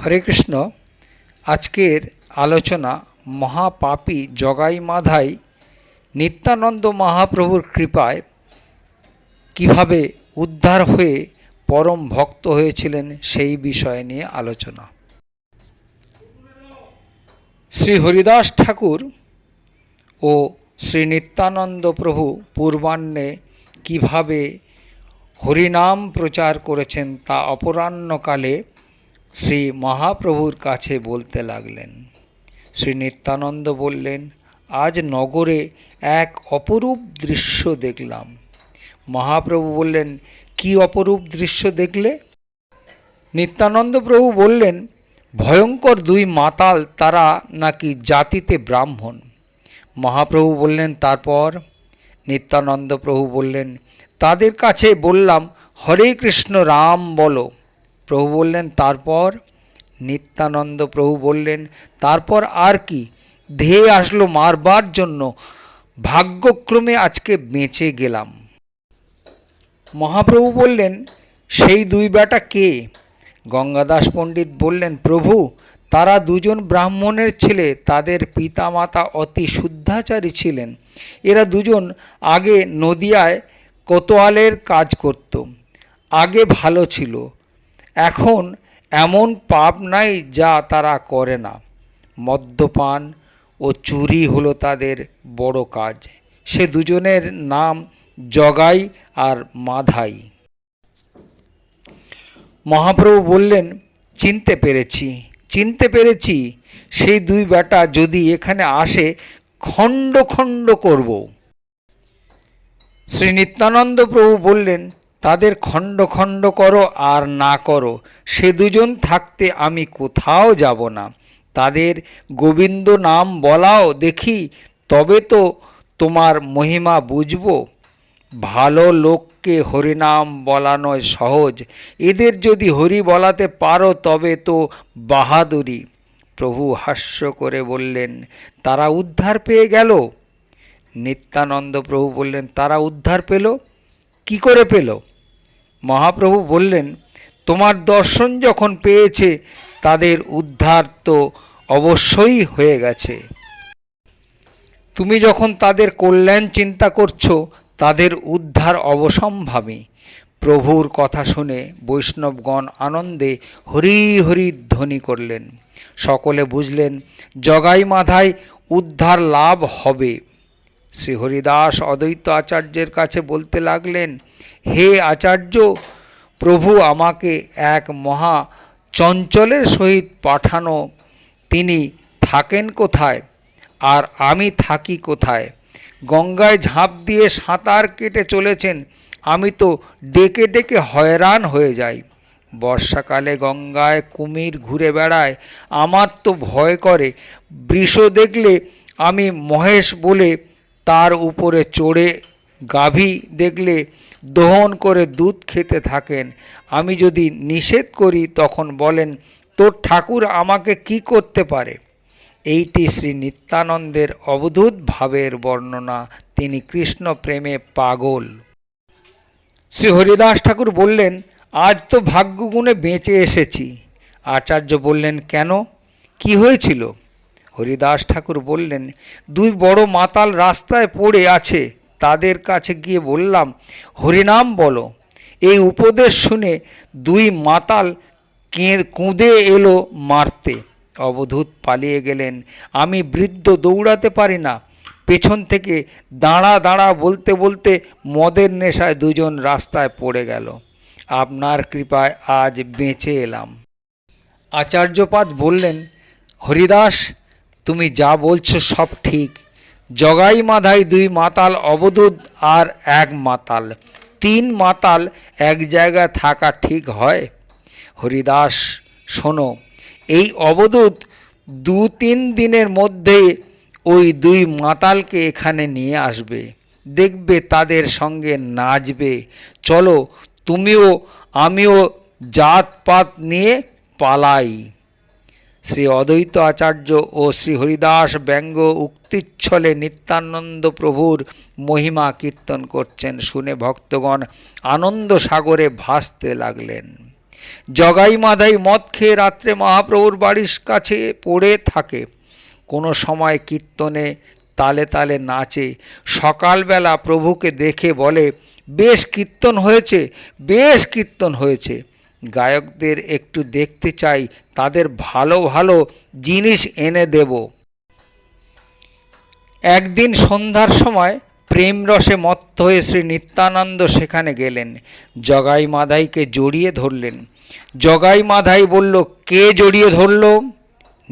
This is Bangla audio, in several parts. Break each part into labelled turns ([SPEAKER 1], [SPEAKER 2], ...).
[SPEAKER 1] হরে কৃষ্ণ আজকের আলোচনা মহাপাপী জগাই মাধাই নিত্যানন্দ মহাপ্রভুর কৃপায় কিভাবে উদ্ধার হয়ে পরম ভক্ত হয়েছিলেন সেই বিষয় নিয়ে আলোচনা শ্রী হরিদাস ঠাকুর ও শ্রী নিত্যানন্দ প্রভু পূর্বাহ্নে কিভাবে হরিনাম প্রচার করেছেন তা অপরাহ্নকালে শ্রী মহাপ্রভুর কাছে বলতে লাগলেন শ্রী নিত্যানন্দ বললেন আজ নগরে এক অপরূপ দৃশ্য দেখলাম মহাপ্রভু বললেন কি অপরূপ দৃশ্য দেখলে নিত্যানন্দ প্রভু বললেন ভয়ঙ্কর দুই মাতাল তারা নাকি জাতিতে ব্রাহ্মণ মহাপ্রভু বললেন তারপর নিত্যানন্দ প্রভু বললেন তাদের কাছে বললাম হরে কৃষ্ণ রাম বলো প্রভু বললেন তারপর নিত্যানন্দ প্রভু বললেন তারপর আর কি ধেয়ে আসলো মারবার জন্য ভাগ্যক্রমে আজকে বেঁচে গেলাম মহাপ্রভু বললেন সেই দুই বেটা কে গঙ্গাদাস পণ্ডিত বললেন প্রভু তারা দুজন ব্রাহ্মণের ছেলে তাদের পিতামাতা অতি শুদ্ধাচারী ছিলেন এরা দুজন আগে নদিয়ায় কোতোয়ালের কাজ করত আগে ভালো ছিল এখন এমন পাপ নাই যা তারা করে না মদ্যপান ও চুরি হলো তাদের বড় কাজ সে দুজনের নাম জগাই আর মাধাই মহাপ্রভু বললেন চিনতে পেরেছি চিনতে পেরেছি সেই দুই বেটা যদি এখানে আসে খণ্ড খণ্ড করব শ্রী নিত্যানন্দ প্রভু বললেন তাদের খণ্ড খণ্ড করো আর না করো সে দুজন থাকতে আমি কোথাও যাব না তাদের গোবিন্দ নাম বলাও দেখি তবে তো তোমার মহিমা বুঝব ভালো লোককে হরিনাম বলানোয় সহজ এদের যদি হরি বলাতে পারো তবে তো বাহাদুরি প্রভু হাস্য করে বললেন তারা উদ্ধার পেয়ে গেল নিত্যানন্দ প্রভু বললেন তারা উদ্ধার পেল কি করে পেলো মহাপ্রভু বললেন তোমার দর্শন যখন পেয়েছে তাদের উদ্ধার তো অবশ্যই হয়ে গেছে তুমি যখন তাদের কল্যাণ চিন্তা করছো তাদের উদ্ধার অবসম্ভাবী প্রভুর কথা শুনে বৈষ্ণবগণ আনন্দে হরি হরি ধ্বনি করলেন সকলে বুঝলেন জগাই মাথায় উদ্ধার লাভ হবে শ্রী হরিদাস অদ্বৈত আচার্যের কাছে বলতে লাগলেন হে আচার্য প্রভু আমাকে এক মহা চঞ্চলের সহিত পাঠানো তিনি থাকেন কোথায় আর আমি থাকি কোথায় গঙ্গায় ঝাঁপ দিয়ে সাঁতার কেটে চলেছেন আমি তো ডেকে ডেকে হয়রান হয়ে যাই বর্ষাকালে গঙ্গায় কুমির ঘুরে বেড়ায় আমার তো ভয় করে বৃষ দেখলে আমি মহেশ বলে তার উপরে চড়ে গাভী দেখলে দহন করে দুধ খেতে থাকেন আমি যদি নিষেধ করি তখন বলেন তোর ঠাকুর আমাকে কি করতে পারে এইটি শ্রী নিত্যানন্দের অবধূত ভাবের বর্ণনা তিনি কৃষ্ণ প্রেমে পাগল শ্রী হরিদাস ঠাকুর বললেন আজ তো ভাগ্যগুণে বেঁচে এসেছি আচার্য বললেন কেন কি হয়েছিল হরিদাস ঠাকুর বললেন দুই বড় মাতাল রাস্তায় পড়ে আছে তাদের কাছে গিয়ে বললাম হরিনাম বলো এই উপদেশ শুনে দুই মাতাল কুঁদে এলো মারতে অবধূত পালিয়ে গেলেন আমি বৃদ্ধ দৌড়াতে পারি না পেছন থেকে দাঁড়া দাঁড়া বলতে বলতে মদের নেশায় দুজন রাস্তায় পড়ে গেল আপনার কৃপায় আজ বেঁচে এলাম আচার্যপাদ বললেন হরিদাস তুমি যা বলছো সব ঠিক জগাই মাধাই দুই মাতাল অবদূত আর এক মাতাল তিন মাতাল এক জায়গায় থাকা ঠিক হয় হরিদাস শোনো এই অবদূত দু তিন দিনের মধ্যে ওই দুই মাতালকে এখানে নিয়ে আসবে দেখবে তাদের সঙ্গে নাচবে চলো তুমিও আমিও জাতপাত নিয়ে পালাই শ্রী অদ্বৈত আচার্য ও শ্রী হরিদাস ব্যঙ্গ উক্তিচ্ছলে নিত্যানন্দ প্রভুর মহিমা কীর্তন করছেন শুনে ভক্তগণ আনন্দ সাগরে ভাসতে লাগলেন জগাই মাধাই মদ খেয়ে রাত্রে মহাপ্রভুর বাড়ির কাছে পড়ে থাকে কোনো সময় কীর্তনে তালে তালে নাচে সকালবেলা প্রভুকে দেখে বলে বেশ কীর্তন হয়েছে বেশ কীর্তন হয়েছে গায়কদের একটু দেখতে চাই তাদের ভালো ভালো জিনিস এনে দেব একদিন সন্ধ্যার সময় প্রেমরসে মত্ত হয়ে শ্রী নিত্যানন্দ সেখানে গেলেন জগাই মাধাইকে জড়িয়ে ধরলেন জগাই মাধাই বলল কে জড়িয়ে ধরল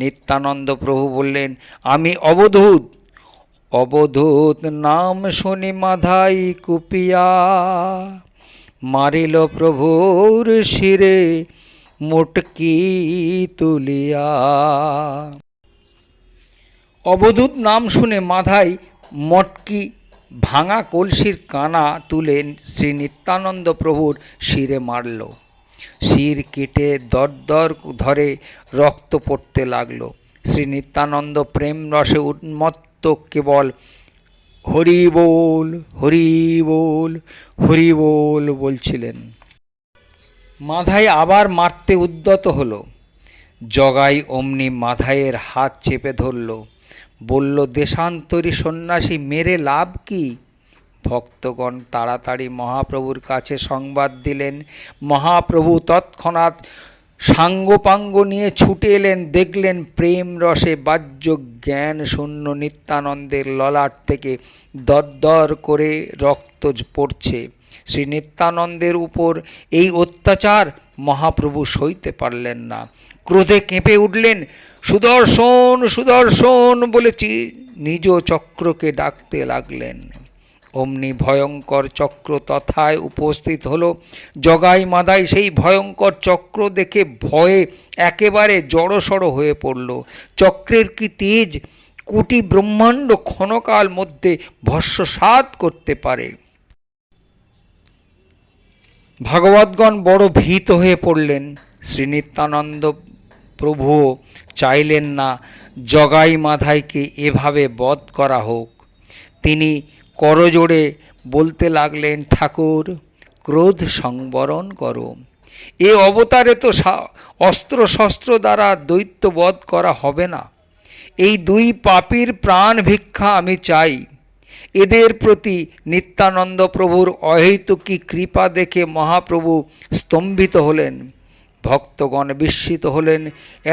[SPEAKER 1] নিত্যানন্দ প্রভু বললেন আমি অবধূত
[SPEAKER 2] অবধূত নাম শুনি মাধাই কুপিয়া মারিল প্রভুর শিরে মোটকি তুলিয়া
[SPEAKER 1] অবধূত নাম শুনে মাধাই মটকি ভাঙা কলসির কানা তুলে শ্রী নিত্যানন্দ প্রভুর শিরে মারল শির কেটে দরদর ধরে রক্ত পড়তে লাগলো শ্রী নিত্যানন্দ প্রেম রসে উন্মত্ত কেবল হরি বল হরি বল হরি বল বলছিলেন মাধাই আবার মারতে উদ্যত হল জগাই অমনি মাধাইয়ের হাত চেপে ধরল বলল দেশান্তরী সন্ন্যাসী মেরে লাভ কি ভক্তগণ তাড়াতাড়ি মহাপ্রভুর কাছে সংবাদ দিলেন মহাপ্রভু তৎক্ষণাৎ সাঙ্গপাঙ্গ নিয়ে ছুটে এলেন দেখলেন প্রেম রসে বাহ্য জ্ঞান শূন্য নিত্যানন্দের ললাট থেকে দরদর করে রক্ত পড়ছে শ্রী নিত্যানন্দের উপর এই অত্যাচার মহাপ্রভু সইতে পারলেন না ক্রোধে কেঁপে উঠলেন সুদর্শন সুদর্শন বলে নিজ চক্রকে ডাকতে লাগলেন অমনি ভয়ঙ্কর চক্র তথায় উপস্থিত হলো জগাই মাদাই সেই ভয়ঙ্কর চক্র দেখে ভয়ে একেবারে জড়সড় হয়ে পড়ল চক্রের কি তেজ কোটি ব্রহ্মাণ্ড ক্ষণকাল মধ্যে ভস্মসাত করতে পারে ভাগবতগণ বড় ভীত হয়ে পড়লেন শ্রী নিত্যানন্দ প্রভুও চাইলেন না জগাই মাধাইকে এভাবে বধ করা হোক তিনি করজোড়ে বলতে লাগলেন ঠাকুর ক্রোধ সংবরণ করো এ অবতারে তো অস্ত্র শস্ত্র দ্বারা দৈত্যবধ করা হবে না এই দুই পাপির প্রাণ ভিক্ষা আমি চাই এদের প্রতি নিত্যানন্দ প্রভুর অহেতুকী কৃপা দেখে মহাপ্রভু স্তম্ভিত হলেন ভক্তগণ বিস্মিত হলেন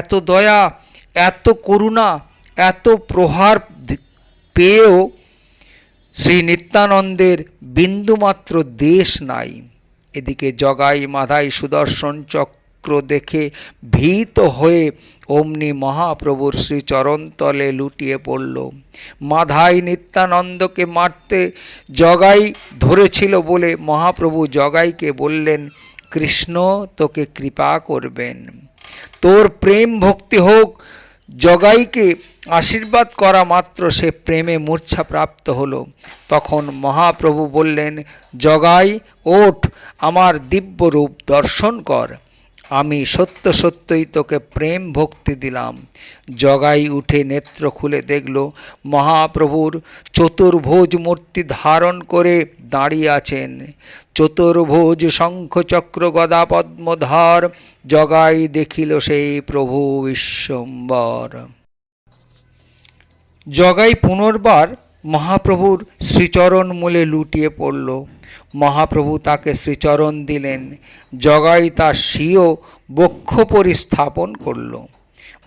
[SPEAKER 1] এত দয়া এত করুণা এত প্রহার পেয়েও শ্রী নিত্যানন্দের বিন্দুমাত্র দেশ নাই এদিকে জগাই মাধাই সুদর্শন চক্র দেখে ভীত হয়ে অমনি মহাপ্রভুর শ্রীচরণতলে লুটিয়ে পড়ল মাধাই নিত্যানন্দকে মারতে জগাই ধরেছিল বলে মহাপ্রভু জগাইকে বললেন কৃষ্ণ তোকে কৃপা করবেন তোর প্রেম ভক্তি হোক জগাইকে আশীর্বাদ করা মাত্র সে প্রেমে মূর্ছা প্রাপ্ত হল তখন মহাপ্রভু বললেন জগাই ওঠ আমার দিব্যরূপ দর্শন কর আমি সত্য সত্যই তোকে প্রেম ভক্তি দিলাম জগাই উঠে নেত্র খুলে দেখল মহাপ্রভুর চতুর্ভোজ মূর্তি ধারণ করে দাঁড়িয়ে আছেন চতুর্ভোজ শঙ্খচক্র গদা পদ্মধর জগাই দেখিল সেই প্রভু বিশ্বম্বর জগাই পুনর্বার মহাপ্রভুর শ্রীচরণ মূলে লুটিয়ে পড়ল মহাপ্রভু তাকে শ্রীচরণ দিলেন জগাই তার স্বীয় বক্ষ পরিস্থাপন করল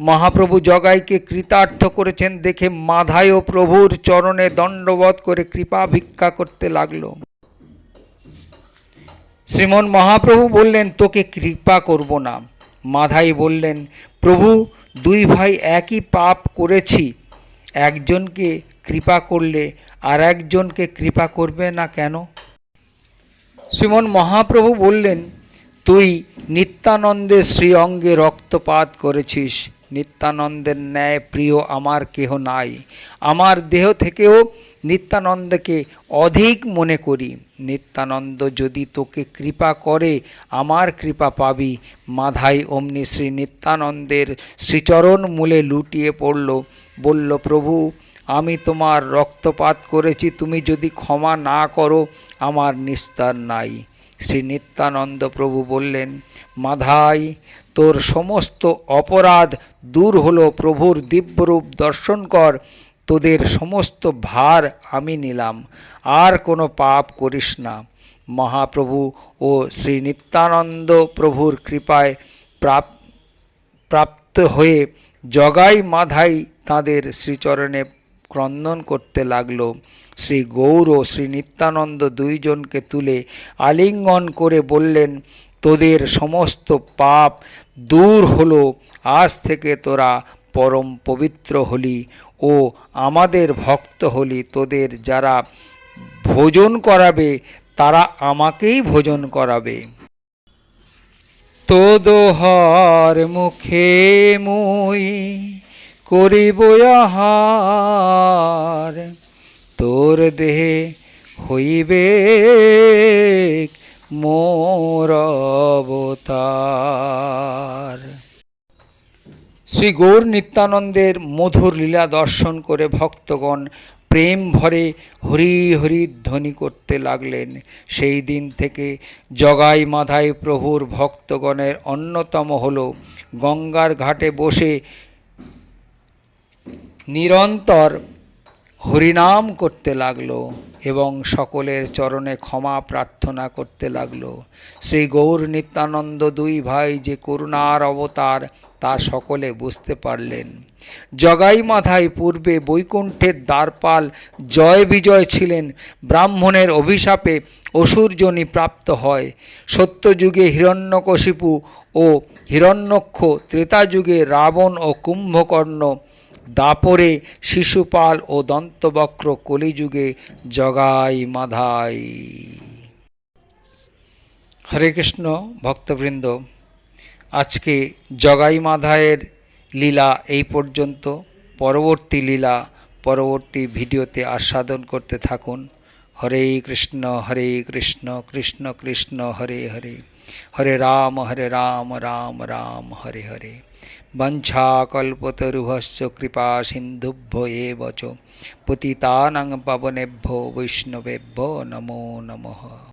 [SPEAKER 1] মহাপ্রভু জগাইকে কৃতার্থ করেছেন দেখে মাধায়ও প্রভুর চরণে দণ্ডবধ করে কৃপা ভিক্ষা করতে লাগল শ্রীমন মহাপ্রভু বললেন তোকে কৃপা করব না মাধাই বললেন প্রভু দুই ভাই একই পাপ করেছি একজনকে কৃপা করলে আর একজনকে কৃপা করবে না কেন শ্রীমন মহাপ্রভু বললেন তুই নিত্যানন্দে শ্রী অঙ্গে রক্তপাত করেছিস নিত্যানন্দের ন্যায় প্রিয় আমার কেহ নাই আমার দেহ থেকেও নিত্যানন্দকে অধিক মনে করি নিত্যানন্দ যদি তোকে কৃপা করে আমার কৃপা পাবি মাধাই অমনি শ্রী নিত্যানন্দের শ্রীচরণ মূলে লুটিয়ে পড়ল বলল প্রভু আমি তোমার রক্তপাত করেছি তুমি যদি ক্ষমা না করো আমার নিস্তার নাই শ্রী নিত্যানন্দ প্রভু বললেন মাধাই তোর সমস্ত অপরাধ দূর হলো প্রভুর দিব্যরূপ দর্শন কর তোদের সমস্ত ভার আমি নিলাম আর কোনো পাপ করিস না মহাপ্রভু ও শ্রী নিত্যানন্দ প্রভুর কৃপায় প্রাপ্ত হয়ে জগাই মাধাই তাঁদের শ্রীচরণে ক্রন্দন করতে লাগল শ্রী গৌর শ্রী নিত্যানন্দ দুইজনকে তুলে আলিঙ্গন করে বললেন তোদের সমস্ত পাপ দূর হল আজ থেকে তোরা পরম পবিত্র হলি ও আমাদের ভক্ত হলি তোদের যারা ভোজন করাবে তারা আমাকেই ভোজন করাবে
[SPEAKER 2] তোদোহর মুখে মুই করিব আহার তোর দেহে হইবে মোর অবতার
[SPEAKER 1] শ্রী গৌর নিত্যানন্দের মধুর লীলা দর্শন করে ভক্তগণ প্রেম ভরে হরি হরি ধ্বনি করতে লাগলেন সেই দিন থেকে জগাই মাধাই প্রভুর ভক্তগণের অন্যতম হল গঙ্গার ঘাটে বসে নিরন্তর হরিনাম করতে লাগলো এবং সকলের চরণে ক্ষমা প্রার্থনা করতে লাগলো শ্রী গৌর নিত্যানন্দ দুই ভাই যে করুণার অবতার তা সকলে বুঝতে পারলেন জগাই মাথায় পূর্বে বৈকুণ্ঠের দ্বারপাল জয় বিজয় ছিলেন ব্রাহ্মণের অভিশাপে অসুরজনী প্রাপ্ত হয় সত্যযুগে হিরণ্যকশিপু ও হিরণ্যক্ষ ত্রেতাযুগে রাবণ ও কুম্ভকর্ণ দাপরে শিশুপাল ও দন্তবক্র কলিযুগে জগাই মাধাই হরে কৃষ্ণ ভক্তবৃন্দ আজকে জগাই মাধায়ের লীলা এই পর্যন্ত পরবর্তী লীলা পরবর্তী ভিডিওতে আস্বাদন করতে থাকুন হরে কৃষ্ণ হরে কৃষ্ণ কৃষ্ণ কৃষ্ণ হরে হরে হরে রাম হরে রাম রাম রাম হরে হরে वञ्छाकल्पतरुभश्च कृपा सिन्धुभ्य एव च पतितानां पवनेभ्यो वैष्णवेभ्यो नमो नमः